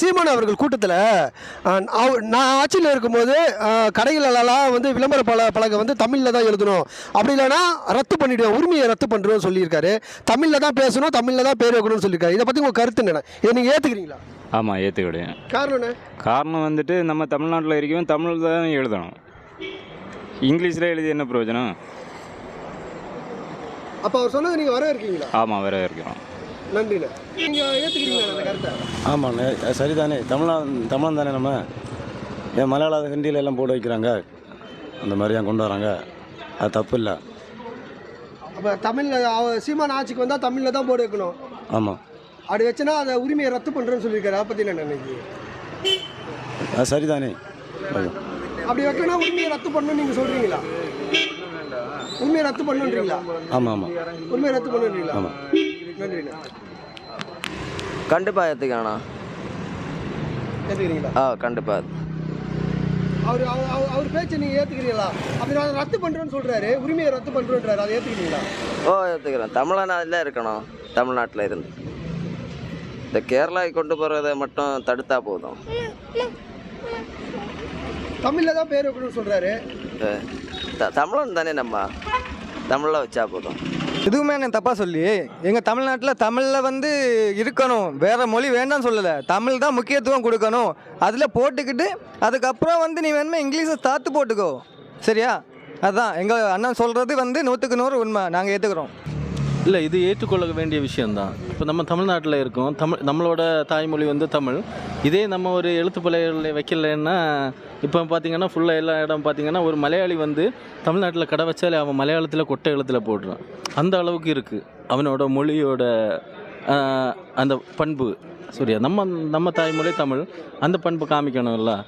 சீமான் அவர்கள் கூட்டத்தில் நான் ஆட்சியில் இருக்கும்போது கடைகளெல்லாம் வந்து விளம்பர பல பலகை வந்து தமிழில் தான் எழுதணும். அப்படி இல்லைன்னா ரத்து பண்ணிவிடுவோம் உரிமையை ரத்து பண்ணுறோம்னு சொல்லியிருக்காரு. தமிழில் தான் பேசணும் தமிழில் தான் பேர் வைக்கணும்னு சொல்லியிருக்காரு. இதை பற்றி உங்கள் கருத்து என்ன இதை நீங்கள் ஏற்றுக்கிறீங்களா ஆமாம் ஏற்றுக்கிடுவேன் காரணம் காரணம் வந்துட்டு நம்ம தமிழ்நாட்டில் இருக்கவும் தமிழ் தான் எழுதணும். இங்கிலீஷில் எழுதி என்ன பிரயோஜனம்? அப்போ அவர் சொன்னது நீங்கள் வர இருக்கீங்களா ஆமாம் வேற இருக்கிறோம் நன்றிண்ணே. நீங்கள் ஏற்றுக்கிறீங்களா அந்த கருத்தை? ஆமாண்ணே அது சரிதானே. தமிழா தமிழன் தானே நம்ம? ஏன் மலையாள ஹிந்தியில் எல்லாம் போட்டு வைக்கிறாங்க? அந்த மாதிரி ஏன் கொண்டு வராங்க? அது தப்பு இல்லை அப்போ தமிழில் சீமான் ஆட்சிக்கு வந்தால் தமிழில் தான் போர்டு வைக்கணும். ஆமாம் அப்படி வச்சுன்னா அந்த உரிமையை ரத்து பண்ணுறேன்னு சொல்லியிருக்காரு. அதை பற்றி என்ன நினைக்கிறீங்க அது சரிதானே. அது. அப்படி வைக்கணும்னா உரிமையை ரத்து பண்ணணும்னு நீங்கள் சொல்கிறீங்களா உரிமையை ரத்து பண்ணுன்றீங்களா ஆமாம் ஆமாம் உரிமையை ரத்து பண்ணுன்றீங்களா ஆமாம் நன்றிண்ணே. கண்டிப்பாக ஏற்றுக்கண்ணா ஏற்றுக்கிறீங்களா ஆ கண்டிப்பாக அவர் அவர் பேச்சை நீங்கள் ஏற்றுக்கிறீங்களா அப்படி நான் ரத்து பண்ணுறேன்னு சொல்கிறாரு உரிமையை ரத்து பண்ணுறேன்றாரு அதை ஏற்றுக்கிறீங்களா ஓ ஏற்றுக்கிறேன் தமிழ்நாட்டில் இருக்கணும் தமிழ்நாட்டில் இருந்து. இந்த கேரளாவுக்கு கொண்டு போகிறத மட்டும் தடுத்தா போதும். தமிழில் தான் பேர் வைக்கணும்னு சொல்கிறாரு தமிழன் தானே நம்ம. தமிழில் வச்சா போதும். எதுவுமே எனக்கு தப்பாக சொல்லி. எங்கள் தமிழ்நாட்டில் தமிழில் வந்து இருக்கணும். வேறு மொழி வேண்டாம்னு சொல்லலை. தமிழ் தான் முக்கியத்துவம் கொடுக்கணும். அதில் போட்டுக்கிட்டு அதுக்கப்புறம் வந்து நீ வேணுமே இங்கிலீஷை தாத்து போட்டுக்கோ. சரியா? அதுதான் எங்கள் அண்ணன் சொல்கிறது வந்து நூற்றுக்கு நூறு உண்மை. நாங்கள் ஏற்றுக்கிறோம் இல்லை இது ஏற்றுக்கொள்ள வேண்டிய விஷயம்தான். இப்போ நம்ம தமிழ்நாட்டில் இருக்கோம். தமிழ் நம்மளோட தாய்மொழி வந்து தமிழ். இதே நம்ம ஒரு எழுத்து பிழைகளை வைக்கலைன்னா இப்போ பார்த்தீங்கன்னா ஃபுல்லாக எல்லா இடம் பார்த்தீங்கன்னா ஒரு மலையாளி வந்து தமிழ்நாட்டில் கடை வச்சாலே அவன் மலையாளத்தில் கொட்டை எழுத்தில் போடுறான். அந்த அளவுக்கு இருக்குது அவனோட மொழியோட அந்த பண்பு. சரியா நம்ம நம்ம தாய்மொழி தமிழ். அந்த பண்பு காமிக்கணும்ல.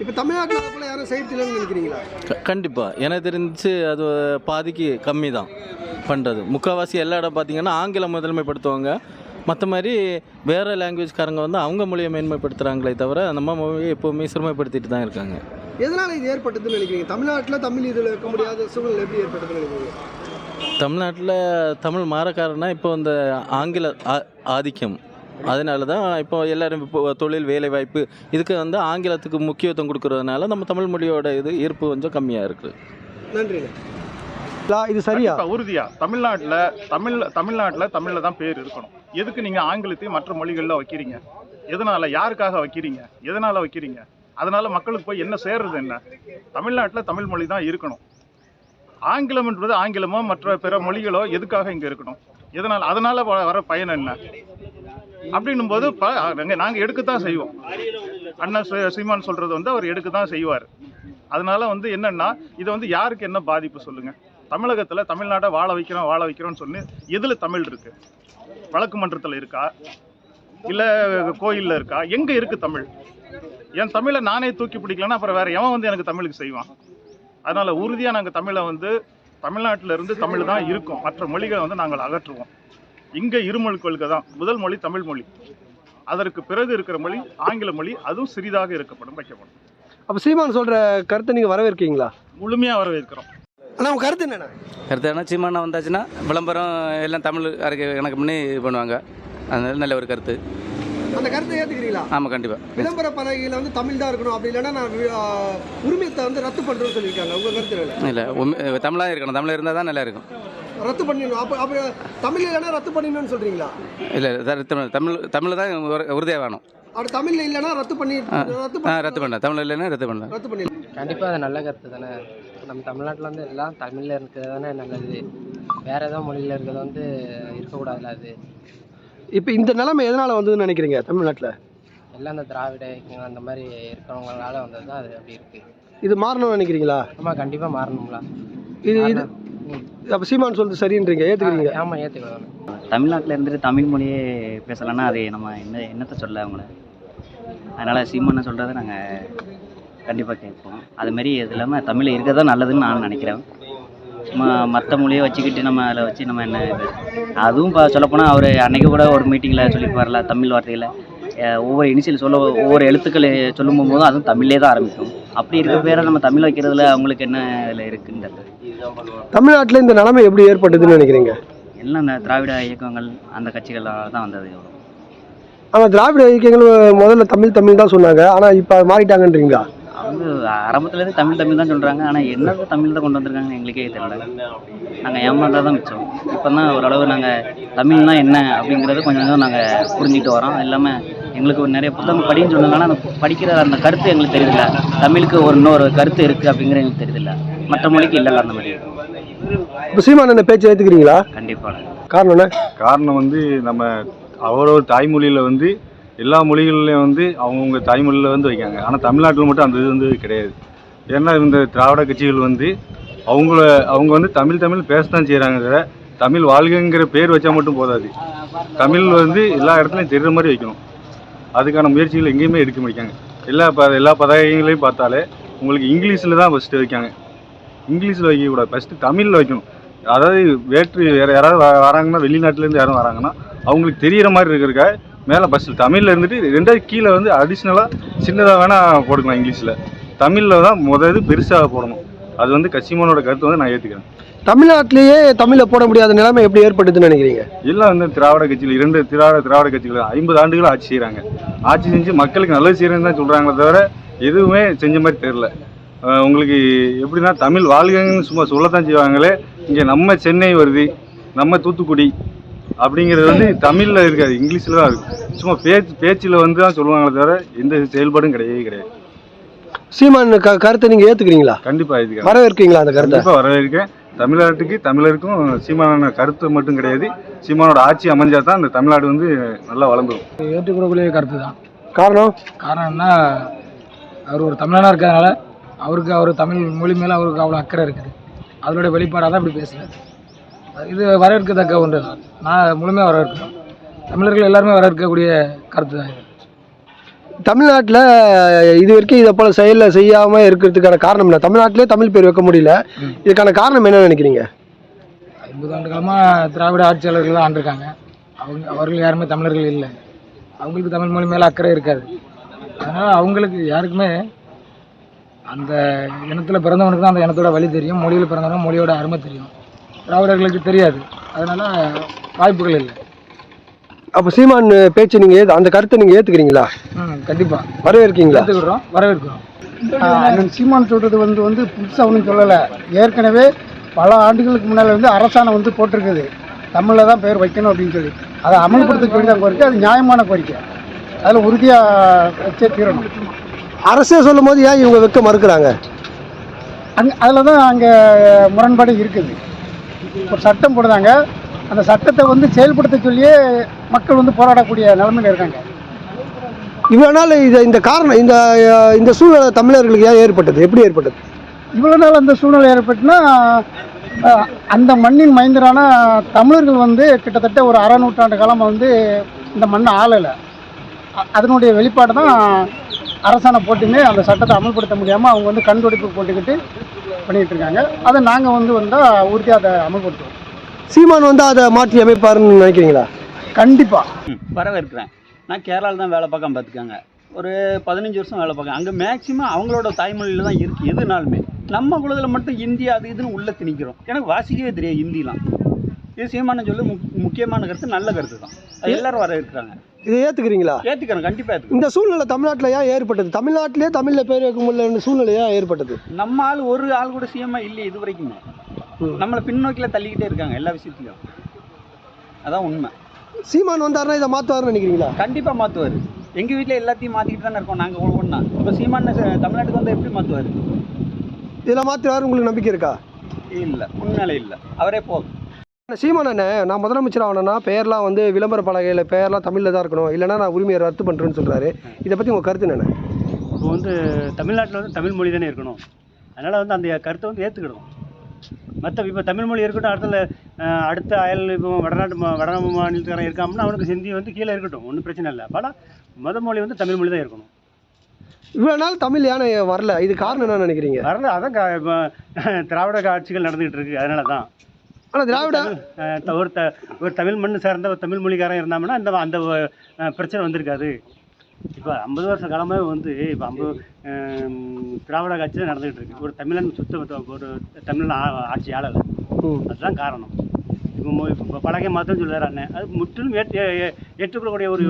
இப்போ தமிழ்நாட்டில் யாரும் செய்யறதில்லைன்னு நினைக்கிறீங்களா? க- கண்டிப்பா. எனக்கு தெரிஞ்சு அது பாதிக்கு கம்மி தான் பண்ணுறது முக்கால்வாசி எல்லா இடம் பார்த்தீங்கன்னா ஆங்கிலம் முதன்மைப்படுத்துவாங்க. மற்ற மாதிரி வேறு லாங்குவேஜ்காரங்க வந்து அவங்க மொழியை மேன்மைப்படுத்துகிறாங்களே தவிர நம்ம மொழியை எப்போவுமே சிறுமைப்படுத்திட்டு தான் இருக்காங்க. எதனால் இது ஏற்பட்டதுன்னு நினைக்கிறீங்க? தமிழ்நாட்டில் தமிழ் இதில் வைக்க முடியாத சூழ்நிலை எப்படி ஏற்பட்டதுன்னு நினைக்கிறீங்க? தமிழ்நாட்டில் தமிழ் மாறக்காரனா இப்போ இந்த ஆங்கில ஆதிக்கம். அதனால தான் இப்போ எல்லாரும் இப்போ தொழில் வேலை வாய்ப்பு இதுக்கு வந்து ஆங்கிலத்துக்கு முக்கியத்துவம் கொடுக்கறதுனால நம்ம தமிழ் மொழியோட இது ஈர்ப்பு கொஞ்சம் கம்மியாக இருக்குது நன்றிண்ணே இது சரியா? உறுதியா. தமிழ்நாட்டுல தமிழ் தமிழ்நாட்டுல தமிழில் தான் பேர் இருக்கணும். எதுக்கு நீங்க ஆங்கிலத்தையும் மற்ற மொழிகள்ல வைக்கிறீங்க? எதனால யாருக்காக வைக்கிறீங்க? எதனால வைக்கிறீங்க? அதனால மக்களுக்கு போய் என்ன சேர்றது என்ன? தமிழ்நாட்டுல தமிழ் மொழி தான் இருக்கணும். ஆங்கிலம்ன்றது ஆங்கிலமோ மற்ற பிற மொழிகளோ எதுக்காக இங்க இருக்கணும்? எதனால அதனால வ- வர பயன் என்ன? அப்படின்னும் போது நாங்கள் எடுக்கத்தான் செய்வோம். அண்ணன் சீமான் சொல்றது வந்து அவர் எடுக்க தான் செய்வார். அதனால வந்து என்னன்னா இது வந்து யாருக்கு என்ன பாதிப்பு சொல்லுங்க? தமிழகத்துல தமிழ்நாட்டை வாழ வைக்கிறோம் வாழ வைக்கிறோம்னு சொல்லி எதுல தமிழ் இருக்கு? வழக்கு மன்றத்துல இருக்கா? இல்ல கோயில்ல இருக்கா? எங்க இருக்கு தமிழ்? என் தமிழை நானே தூக்கி பிடிக்கலன்னா அப்புறம் வேற எவன் வந்து எனக்கு தமிழுக்கு செய்வான்? அதனால உறுதியா நாங்க தமிழை வந்து தமிழ்நாட்டில இருந்து தமிழ் தான் இருக்கும். மற்ற மொழிகளை வந்து நாங்கள் அகற்றுவோம். இங்க இருமொழி கொள்கை தான். முதல் மொழி தமிழ் மொழி. அதற்கு பிறகு இருக்கிற மொழி ஆங்கில மொழி. அதுவும் சிறிதாக இருக்கப்படும் வைக்கப்படும். அப்போ சீமான் சொல்கிற கருத்தை நீங்கள் வரவேற்கீங்களா? முழுமையா வரவேற்கிறோம். ஆனால் உங்கள் கருத்து என்னண்ணா? அடுத்து என்ன சீமானா வந்தாச்சுன்னா விளம்பரம் எல்லாம் தமிழ் அதுக்கு எனக்கு முன்னே இது பண்ணுவாங்க. அதனால நல்ல ஒரு கருத்து. அந்த கருத்தை ஏற்றுக்கிறீங்களா ஆமாம் கண்டிப்பாக விளம்பர பலகையில் வந்து தமிழ் தான் இருக்கணும். அப்படி இல்லைன்னா நான் உரிமையத்தை வந்து ரத்து பண்ணுறேன்னு சொல்லியிருக்காங்க. உங்கள் கருத்து இல்லை உண்மை தமிழாக இருக்கணும். தமிழ் இருந்தால் தான் நல்லா இருக்கும் ரத்து பண்ணிடணும். அப்போ அப்போ தமிழ் இல்லைன்னா ரத்து பண்ணிடணும்னு சொல்கிறீங்களா இல்லை தமிழ் தமிழ் தமிழ் தான் உறு- உறுதியாக வேணும். அப்படி தமிழ்ல இல்லைன்னா ரத்து பண்ணி ரத்து பண்ண தமிழ் இல்லைன்னா ரத்து பண்ண ரத்து பண்ணிடலாம் கண்டிப்பாக அது நல்ல கருத்து தானே நம்ம தமிழ்நாட்டில் வந்து எல்லாம் தமிழில் இருக்கிறது தானே நல்லது. வேறு ஏதோ மொழியில் இருக்கிறது வந்து இருக்கக்கூடாதுல்ல அது. இப்போ இந்த நிலைமை எதனால் வந்ததுன்னு நினைக்கிறீங்க தமிழ்நாட்டில்? எல்லாம் அந்த திராவிட இயக்கங்கள் அந்த மாதிரி இருக்கிறவங்களால வந்தது தான் அது அப்படி இருக்குது இது மாறணும்னு நினைக்கிறீங்களா? ஆமாம் கண்டிப்பாக மாறணும்ல. இது இது அப்போ சீமான் சொல்றது சரின்றீங்க ஏற்றுக்கிறீங்க ஆமாம் ஏற்றுக்கலாம் தமிழ்நாட்டில் இருந்துட்டு தமிழ் மொழியே பேசலைன்னா அது நம்ம என்ன என்னத்தை சொல்ல அவங்கள? அதனால் சீமான சொல்கிறத நாங்கள் கண்டிப்பாக கேட்போம். அதுமாரி இது இல்லாமல் தமிழ் இருக்கிறது தான் நல்லதுன்னு நான் நினைக்கிறேன். சும்மா மற்ற மொழியை வச்சுக்கிட்டு நம்ம அதில் வச்சு நம்ம என்ன இது? அதுவும் இப்போ சொல்லப்போனால் அவர் அன்னைக்கு கூட ஒரு மீட்டிங்கில் சொல்லியிருப்பார்ல தமிழ் வார்த்தையில். ஒவ்வொரு இனிஷியல் சொல்ல ஒவ்வொரு எழுத்துக்கள் சொல்லும் போதும் அதுவும் தமிழ்லே தான் ஆரம்பிக்கும். அப்படி இருக்க பேரை நம்ம தமிழ் வைக்கிறதுல அவங்களுக்கு என்ன இதில் இருக்குன்றது தமிழ்நாட்டில் இந்த நிலைமை எப்படி ஏற்பட்டதுன்னு நினைக்கிறீங்க? எல்லாம் இந்த திராவிட இயக்கங்கள் அந்த கட்சிகளால் தான் வந்தது. ஆனால் திராவிட இயக்கங்கள் முதல்ல தமிழ் தமிழ் தான் சொன்னாங்க. ஆனால் இப்போ மாறிட்டாங்கன்றீங்களா? அவங்க ஆரம்பத்துலேருந்து தமிழ் தமிழ் தான் சொல்கிறாங்க ஆனால் என்னது தமிழ் தான் கொண்டு வந்திருக்காங்கன்னு எங்களுக்கே தெரியல. நாங்கள் ஏமாந்தா தான் மிச்சம். இப்போ தான் ஓரளவு நாங்கள் தமிழ்னா என்ன அப்படிங்கிறத கொஞ்சம் கொஞ்சம் நாங்கள் புரிஞ்சுக்கிட்டு வரோம். இல்லாமல் எங்களுக்கு ஒரு நிறைய புத்தகம் படின்னு சொன்னாங்க ஆனால் அந்த படிக்கிற அந்த கருத்து எங்களுக்கு தெரியல. தமிழுக்கு ஒரு இன்னொரு கருத்து இருக்குது அப்படிங்கிறது எங்களுக்கு தெரியல. மற்ற மொழிக்கு இல்லைல்ல அந்த மாதிரி. இப்போ சீமானந்த பேச்சு ஏற்றுக்கிறீங்களா கண்டிப்பாக காரணம் என்ன? காரணம் வந்து நம்ம அவரவர் தாய்மொழியில் வந்து எல்லா மொழிகள்லையும் வந்து அவங்கவுங்க தாய்மொழியில் வந்து வைக்காங்க ஆனால் தமிழ்நாட்டில் மட்டும் அந்த இது வந்து கிடையாது. ஏன்னா இந்த திராவிட கட்சிகள் வந்து அவங்கள அவங்க வந்து தமிழ் தமிழ் பேசத்தான் செய்கிறாங்க தவிர தமிழ் வாழ்கைங்கிற பேர் வச்சா மட்டும் போதாது. தமிழ் வந்து எல்லா இடத்துலையும் தெரிகிற மாதிரி வைக்கணும். அதுக்கான முயற்சிகள் எங்கேயுமே எடுக்க மாட்டாங்க எல்லா ப எல்லா பதாகைகளையும் பார்த்தாலே உங்களுக்கு இங்கிலீஷில் தான் ஃபஸ்ட்டு வைக்காங்க இங்கிலீஷில் வைக்கக்கூடாது ஃபஸ்ட்டு தமிழில் வைக்கணும். அதாவது வேற்று வேறு யாராவது வ- வராங்கன்னா வெளிநாட்டிலேருந்து யாரும் வராங்கன்னா அவங்களுக்கு தெரிகிற மாதிரி இருக்கிறக்கா மேலே ஃபஸ்ட்டு தமிழில் இருந்துட்டு ரெண்டாவது கீழே வந்து அடிஷ்னலாக சின்னதாக வேணால் போட்டுக்கலாம் இங்கிலீஷில். தமிழில் தான் முத இது பெருசாக போடணும். அது வந்து கட்சிமானோட கருத்து வந்து நான் ஏற்றுக்கிறேன் தமிழ்நாட்டிலேயே தமிழில் போட முடியாத நிலைமை எப்படி ஏற்படுதுன்னு நினைக்கிறீங்க? எல்லாம் வந்து திராவிட கட்சியில் இரண்டு திராவிட திராவிட கட்சிகள் ஐம்பது ஆண்டுகள் ஆட்சி செய்கிறாங்க ஆட்சி செஞ்சு மக்களுக்கு நல்லது செய்கிறேன்னு தான் சொல்கிறாங்களே தவிர எதுவுமே செஞ்ச மாதிரி தெரில உங்களுக்கு எப்படின்னா தமிழ் வாழ்கன்னு சும்மா சொல்லத்தான் செய்வாங்களே. இங்கே நம்ம சென்னை வருது நம்ம தூத்துக்குடி அப்படிங்கிறது வந்து தமிழில் இருக்காது இங்கிலீஷில் தான் இருக்கும் சும்மா பேச்சு பேச்சில் வந்து தான் சொல்லுவாங்களே தவிர எந்த செயல்பாடும் கிடையவே கிடையாது. சீமான் க கருத்தை நீங்கள் ஏற்றுக்கிறீங்களா கண்டிப்பாக இதுக்கு வரவேற்கிறீங்களா அந்த கருத்தை? கண்டிப்பாக வரவேற்கிறேன். தமிழ்நாட்டுக்கு தமிழருக்கும் சீமானான கருத்து மட்டும் கிடையாது. சீமானோட ஆட்சி அமைஞ்சா தான் இந்த தமிழ்நாடு வந்து நல்லா வளர்ந்துடும் ஏற்றுக்கூடக்கூடிய கருத்து தான். காரணம்? காரணம் என்ன? அவர் ஒரு தமிழனாக இருக்கிறதுனால அவருக்கு அவர் தமிழ் மொழி மேலே அவருக்கு அவ்வளோ அக்கறை இருக்குது. அதனுடைய வெளிப்பாடாக தான் இப்படி பேசுகிறார் இது வரவேற்கத்தக்க ஒன்று. தான் நான் முழுமையாக வரவேற்கிறேன். தமிழர்கள் எல்லாருமே வரவேற்கக்கூடிய கருத்து தான் இது. தமிழ்நாட்டில் இது வரைக்கும் இதை போல செயலில் செய்யாமல் இருக்கிறதுக்கான காரணம் என்ன? தமிழ்நாட்டிலே தமிழ் பேர் வைக்க முடியல. இதுக்கான காரணம் என்ன நினைக்கிறீங்க? ஐம்பது ஆண்டு காலமாக திராவிட ஆட்சியாளர்கள் தான் ஆண்டிருக்காங்க. அவங்க அவர்கள் யாருமே தமிழர்கள் இல்லை. அவங்களுக்கு தமிழ் மொழி மேலே அக்கறை இருக்காது. அதனால் அவங்களுக்கு யாருக்குமே அந்த இனத்தில் பிறந்தவனுக்கு தான் அந்த இனத்தோட வழி தெரியும். மொழியில் பிறந்தவனுக்கு மொழியோட அருமை தெரியும். திராவிடர்களுக்கு தெரியாது. அதனால் வாய்ப்புகள் இல்லை. அப்போ சீமான் பேச்சு நீங்கள் அந்த கருத்தை நீங்கள் ஏற்றுக்கிறீங்களா ம் கண்டிப்பாக வரவேற்கீங்களா? ஏற்றுக்கிறோம் வரவேற்கிறோம். அண்ணன் சீமான் சொல்கிறது வந்து வந்து புதுசாக ஒன்றும் சொல்லலை. ஏற்கனவே பல ஆண்டுகளுக்கு முன்னால் வந்து அரசாணம் வந்து போட்டிருக்குது. தமிழில் தான் பெயர் வைக்கணும் அப்படின்னு சொல்லி. அதை அமல்படுத்த சொல்லி தான் கோரிக்கை அது நியாயமான கோரிக்கை. அதில் உறுதியாக வச்சே தீரணும். அரசே சொல்லும் போது ஏன் இவங்க வைக்க மறுக்கிறாங்க? அங்கே அதில் தான் அங்கே முரண்பாடு இருக்குது. ஒரு சட்டம் போடுறாங்க. அந்த சட்டத்தை வந்து செயல்படுத்த சொல்லியே மக்கள் வந்து போராடக்கூடிய நிலைமையில் இருக்காங்க. இவ்வளோ நாள் இது இந்த காரணம் இந்த இந்த சூழ்நிலை தமிழர்களுக்கு ஏன் ஏற்பட்டது? எப்படி ஏற்பட்டது? இவ்வளோ நாள் அந்த சூழ்நிலை ஏற்பட்டுனா அந்த மண்ணின் மைந்தரான தமிழர்கள் வந்து கிட்டத்தட்ட ஒரு அரை நூற்றாண்டு காலமாக வந்து இந்த மண்ணை ஆளலை. அதனுடைய வெளிப்பாடு தான் அரசாணை போட்டுமே அந்த சட்டத்தை அமல்படுத்த முடியாமல் அவங்க வந்து கண்துடைப்பு போட்டுக்கிட்டு பண்ணிகிட்டு இருக்காங்க அதை நாங்கள் வந்து வந்தால் உறுதியாக அதை அமல்படுத்துவோம். சீமான் வந்து அதை மாற்றி அமைப்பாருன்னு நினைக்கிறீங்களா? கண்டிப்பாக வரவேற்கிறேன். நான் கேரளாவில் தான் வேலை பார்க்க பார்த்துக்காங்க. ஒரு பதினஞ்சு வருஷம் வேலை பார்க்கேன் அங்கே மேக்ஸிமம் அவங்களோட தாய்மொழியில் தான் இருக்குது எதுனாலுமே. நம்ம குலத்தில் மட்டும் ஹிந்தி அது இதுன்னு உள்ளே திணிக்கிறோம். எனக்கு வாசிக்கவே தெரியாது ஹிந்திலாம். இது சீமான சொல்லு முக் முக்கியமான கருத்து நல்ல கருத்து தான். எல்லாரும் வரவேற்கிறாங்க இதை ஏற்றுக்கிறீங்களா ஏற்றுக்கிறேன் கண்டிப்பாக இந்த சூழ்நிலை தமிழ்நாட்டில் ஏன் ஏற்பட்டது? தமிழ்நாட்டிலே தமிழில் பேர் வைக்க முடியல சூழ்நிலை ஏன் ஏற்பட்டது? நம்ம ஆள் ஒரு ஆள் கூட சிஎம்மா இல்லையே இது வரைக்குமே. நம்மளை பின்னோக்கில் தள்ளிக்கிட்டே இருக்காங்க எல்லா விஷயத்துலையும் அதான் உண்மை. சீமான் வந்தாருன்னா இதை மாற்றுவாருன்னு நினைக்கிறீங்களா? கண்டிப்பாக மாற்றுவார் எங்கள் வீட்டில் எல்லாத்தையும் மாற்றிக்கிட்டு தானே இருக்கோம் நாங்கள் ஒன்றா இப்போ சீமான தமிழ்நாட்டுக்கு வந்து எப்படி மாற்றுவார் இதில் மாற்றுவாரு உங்களுக்கு நம்பிக்கை இருக்கா? இல்லை உண்மையில இல்லை. அவரே போதும். சீமான் அண்ணன் நான் முதலமைச்சர் ஆகணும்னா பெயர்லாம் வந்து விளம்பர பலகையில் பெயர்லாம் தமிழில் தான் இருக்கணும். இல்லைன்னா நான் உரிமையை ரத்து பண்ணுறேன்னு சொல்கிறாரு இதை பற்றி உங்கள் கருத்து என்ன இப்போ வந்து தமிழ்நாட்டில் வந்து தமிழ் மொழி தானே இருக்கணும். அதனால் வந்து அந்த கருத்தை வந்து ஏற்றுக்கிடும் மற்ற இப்போ தமிழ் மொழி இருக்கட்டும் அடுத்த அடுத்த அயல் இப்போ வடநாட்டு வட மாநிலத்துக்காரன் இருக்காமன்னா அவனுக்கு ஹிந்தி வந்து கீழே இருக்கட்டும். ஒன்றும் பிரச்சனை இல்லை. ஆனால் முத மொழி வந்து தமிழ் மொழி தான் இருக்கணும். இவ்வளோ நாள் தமிழ் யானை வரல? இது காரணம் என்ன நினைக்கிறீங்க? வரல. அதான் திராவிட ஆட்சிகள் நடந்துகிட்டு இருக்கு. அதனால தான் ஆனால் திராவிட ஒரு த ஒரு தமிழ் மண் சார்ந்த ஒரு தமிழ் மொழிக்காரன் இருந்தாங்கன்னா அந்த அந்த பிரச்சனை வந்திருக்காது. இப்போ ஐம்பது வருஷ காலமாக வந்து இப்போ ஐம்பது திராவிட ஆட்சி தான் நடந்துகிட்டு இருக்கு. ஒரு தமிழன் சுத்த ஒரு தமிழன் ஆட்சி ஆளலை. அதுதான் காரணம். இப்போ இப்போ பழகை மாற்றம்னு சொல்லுறாரு அண்ணன் அது முற்றிலும் ஏற்று ஏற்றுக்கொள்ளக்கூடிய ஒரு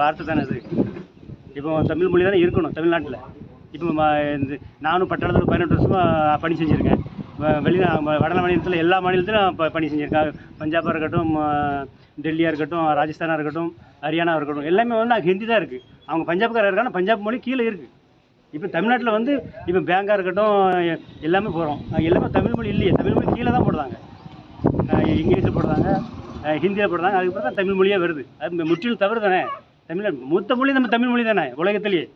வார்த்தை தானே அது. இப்போ தமிழ் மொழி தானே இருக்கணும் தமிழ்நாட்டில். இப்போ இந்த நானும் பட்டாளத்தில் பதினெட்டு வருஷமாக பணி செஞ்சுருக்கேன். வெளிநா வட மாநிலத்தில் எல்லா மாநிலத்திலும் ப பணி செஞ்சுருக்காங்க பஞ்சாபாக இருக்கட்டும் டெல்லியாக இருக்கட்டும் ராஜஸ்தானாக இருக்கட்டும் ஹரியானா இருக்கட்டும் எல்லாமே வந்து அங்கே ஹிந்தி தான் இருக்குது அவங்க பஞ்சாப்காரர் இருக்காங்க பஞ்சாப் மொழி கீழே இருக்குது இப்போ தமிழ்நாட்டில் வந்து இப்போ பேங்காக இருக்கட்டும் எல்லாமே போகிறோம் எல்லாமே தமிழ் மொழி இல்லையே தமிழ் மொழி கீழே தான் போடுறாங்க. இங்கிலீஷில் போடுறாங்க ஹிந்தியில் போடுறாங்க அதுக்கப்புறம் தான் தமிழ் மொழியே வருது. அது முற்றிலும் தவறு தானே. தமிழ் மூத்த மொழி நம்ம தமிழ் மொழி தானே உலகத்திலேயே.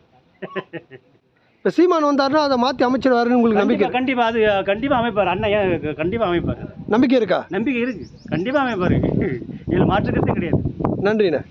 இப்போ சீமான் வந்தாருன்னா அதை மாற்றி அமைச்சிருவாருன்னு உங்களுக்கு நம்பிக்கை கண்டிப்பா கண்டிப்பா அது கண்டிப்பா அமைப்பார். அண்ணன் ஏன் கண்டிப்பா அமைப்பார். நம்பிக்கை இருக்கா? நம்பிக்கை இருக்கு. கண்டிப்பா அமைப்பார். இதில் மாற்றுக்கிறதே கிடையாது. நன்றிண்ணே.